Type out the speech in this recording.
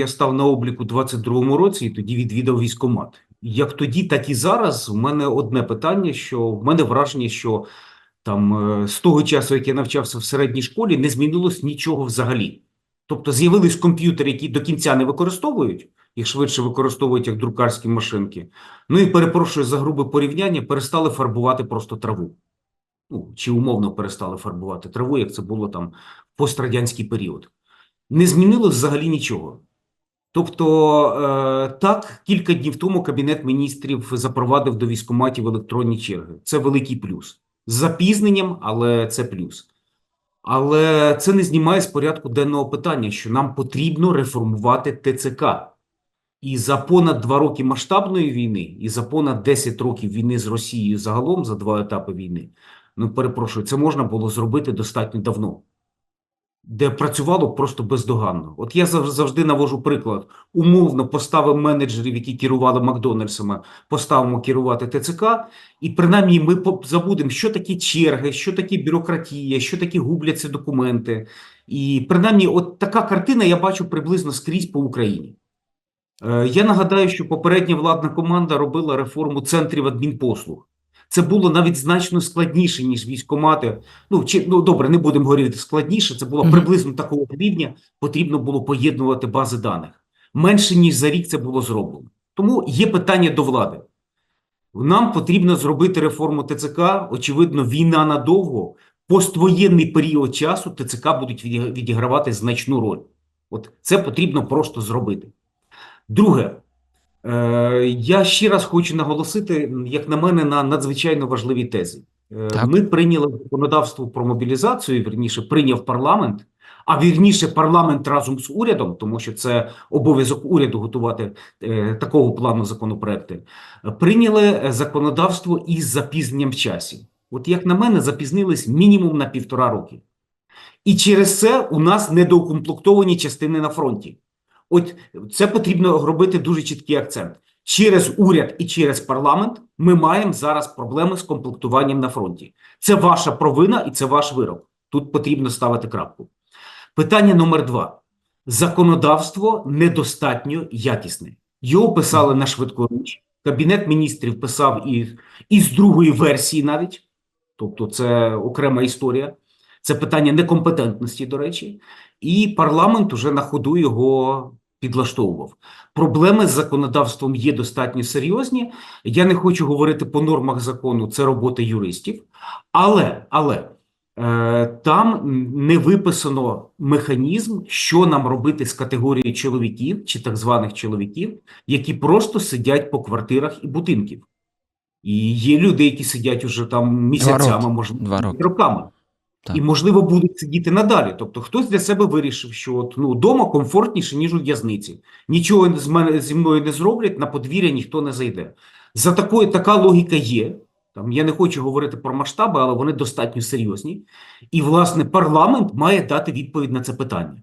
я став на обліку у 22-му році і тоді відвідав військкомат. Як тоді, так і зараз. У мене одне питання: що в мене враження, що там е, з того часу, як я навчався в середній школі, не змінилось нічого взагалі. Тобто з'явились комп'ютери, які до кінця не використовують, їх швидше використовують як друкарські машинки. Ну і перепрошую за грубе порівняння, перестали фарбувати просто траву. Ну, чи умовно перестали фарбувати траву, як це було там в пострадянський період. Не змінилось взагалі нічого. Тобто, е, так, кілька днів тому Кабінет міністрів запровадив до військкоматів електронні черги. Це великий плюс. З запізненням, але це плюс. Але це не знімає з порядку денного питання, що нам потрібно реформувати ТЦК. І за понад два роки масштабної війни, і за понад 10 років війни з Росією загалом, за два етапи війни, ну перепрошую, це можна було зробити достатньо давно, де працювало просто бездоганно. От я завжди навожу приклад: умовно поставимо менеджерів, які керували Макдональдсами, поставимо керувати ТЦК, і принаймні ми забудемо, що такі черги, що таке бюрократія, що такі губляться документи. І принаймні, от така картина я бачу приблизно скрізь по Україні. Е, Я нагадаю, що попередня владна команда робила реформу центрів адмінпослуг. Це було навіть значно складніше, ніж військкомати. Ну, чи, ну добре, не будемо говорити складніше. Це було приблизно такого рівня. Потрібно було поєднувати бази даних. Менше ніж за рік це було зроблено. Тому є питання до влади. Нам потрібно зробити реформу ТЦК. Очевидно, війна надовго. Поствоєнний період часу ТЦК будуть відігравати значну роль. От це потрібно просто зробити. Друге, я ще раз хочу наголосити, як на мене, на надзвичайно важливій тезі. Е, Так. Ми прийняли законодавство про мобілізацію, вірніше, прийняв парламент, а вірніше, парламент разом з урядом, тому що це обов'язок уряду готувати е, такого плану законопроекти. Е, Прийняли е, законодавство із запізненням в часі. От як на мене, запізнились мінімум на півтора роки. І через це у нас недоукомплектовані частини на фронті. От це потрібно робити дуже чіткий акцент. Через уряд і через парламент ми маємо зараз проблеми з комплектуванням на фронті. Це ваша провина і це ваш вирок. Тут потрібно ставити крапку. Питання номер два: законодавство недостатньо якісне. Його писали на швидкоруч. Кабінет міністрів писав і, і з другої версії навіть. Тобто, це окрема історія. Це питання некомпетентності, до речі, і парламент уже на ходу його підлаштовував. Проблеми з законодавством є достатньо серйозні. Я не хочу говорити по нормах закону, це робота юристів, але, але е, там не виписано механізм, що нам робити з категорією чоловіків чи так званих чоловіків, які просто сидять по квартирах і будинків. І є люди, які сидять уже там місяцями, можливо, роками. Так. І, можливо, будуть сидіти надалі. Тобто, хтось для себе вирішив, що от, ну, вдома комфортніше, ніж у в'язниці. Нічого з мене зі мною не зроблять, на подвір'я ніхто не зайде. За такою така логіка є. Там я не хочу говорити про масштаби, але вони достатньо серйозні. І, власне, парламент має дати відповідь на це питання.